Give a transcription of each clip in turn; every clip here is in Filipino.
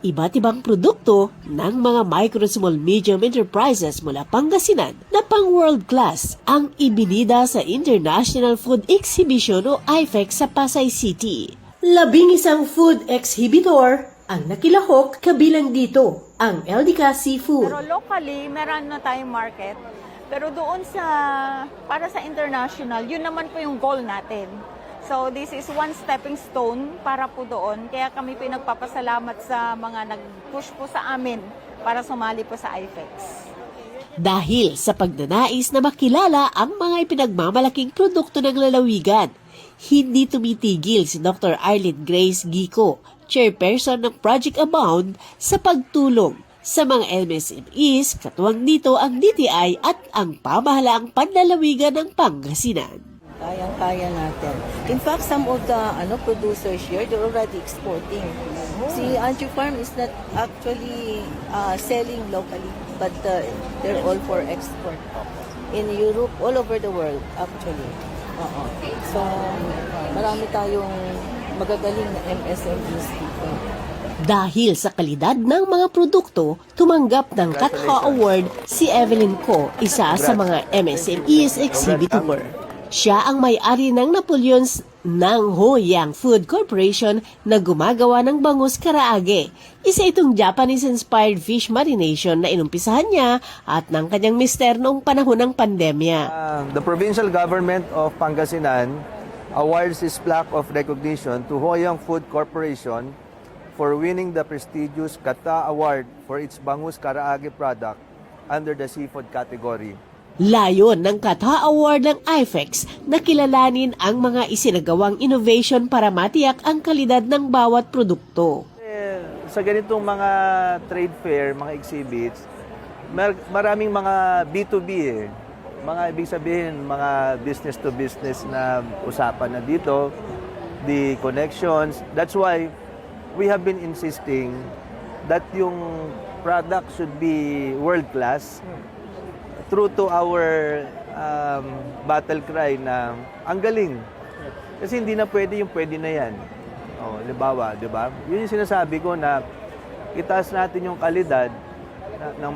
iba't ibang produkto ng mga micro, small, medium enterprises mula Pangasinan na pang world class ang ibinida sa International Food Exhibition o IFEX sa Pasay City. Labing isang food exhibitor ang nakilahok kabilang dito ang LDK Seafood. Pero locally, meron na tayong market. Pero doon sa, para sa international, yun naman po yung goal natin. So this is one stepping stone para po doon. Kaya kami pinagpapasalamat sa mga nag-push po sa amin para sumali po sa IFEX. Dahil sa pagnanais na makilala ang mga ipinagmamalaking produkto ng lalawigan, hindi tumitigil si Dr. Arlene Grace Gico, chairperson ng Project Abound, sa pagtulong sa mga MSMEs, katuwang dito ang DTI at ang pamahalaang panlalawigan ng Pangasinan. Kayang-kaya natin. In fact, some of the ano producers here, they're already exporting. Si Anju Farm is not actually uh, selling locally, but uh, they're all for export. In Europe, all over the world, actually. Oo. So, marami tayong magagaling na MSMEs dito. Dahil sa kalidad ng mga produkto, tumanggap ng Katha Award si Evelyn Ko, isa sa mga MSMEs exhibitor. Siya ang may-ari ng Napoleon's ng Hoyang Food Corporation na gumagawa ng bangus karaage. Isa itong Japanese-inspired fish marination na inumpisahan niya at ng kanyang mister noong panahon ng pandemya. Uh, the provincial government of Pangasinan awards this plaque of recognition to Hoyang Food Corporation for winning the prestigious Kata Award for its Bangus Karaage product under the seafood category. Layon ng Katha Award ng IFEX na kilalanin ang mga isinagawang innovation para matiyak ang kalidad ng bawat produkto. Eh, sa ganitong mga trade fair, mga exhibits, mar- maraming mga B2B eh. Mga ibig sabihin, mga business to business na usapan na dito, the connections. That's why we have been insisting that yung product should be world class true to our um, battle cry na ang galing. Kasi hindi na pwede yung pwede na yan. Oh, libawa, di ba? Yun yung sinasabi ko na itaas natin yung kalidad ng,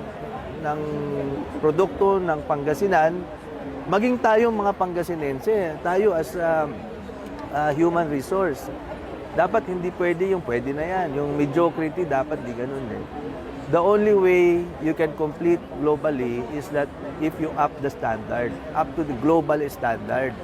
ng produkto ng Pangasinan, maging tayo mga Pangasinense, tayo as a, a human resource. Dapat hindi pwede yung pwede na yan. Yung mediocrity dapat di ganun eh. The only way you can complete globally is that if you up the standard, up to the global standard.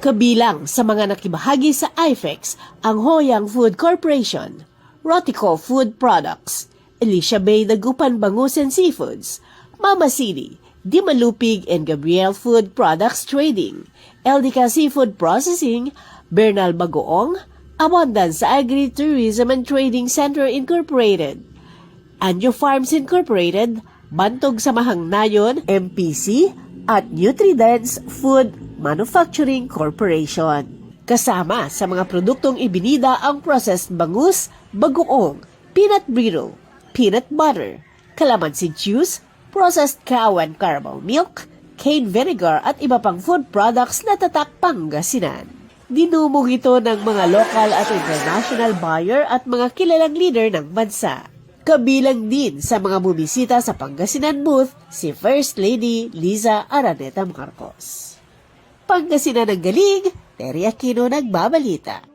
Kabilang sa mga nakibahagi sa IFEX ang Hoyang Food Corporation, Rotico Food Products, Alicia Bay Dagupan Bangus and Seafoods, Mama City, Dimalupig and Gabriel Food Products Trading, LDK Seafood Processing, Bernal Bagoong, Abundance Agri-Tourism and Trading Center Incorporated, Anjo Farms Incorporated, Bantog Samahang Nayon, MPC, at Nutridance Food Manufacturing Corporation. Kasama sa mga produktong ibinida ang processed bangus, bagoong, peanut brittle, peanut butter, calamansi juice, processed cow and caramel milk, cane vinegar at iba pang food products na tatak Pangasinan. Dinumog ito ng mga local at international buyer at mga kilalang leader ng bansa. Kabilang din sa mga bumisita sa Pangasinan booth si First Lady Liza Araneta Marcos. Pangasinan ng galing, Terry Aquino nagbabalita.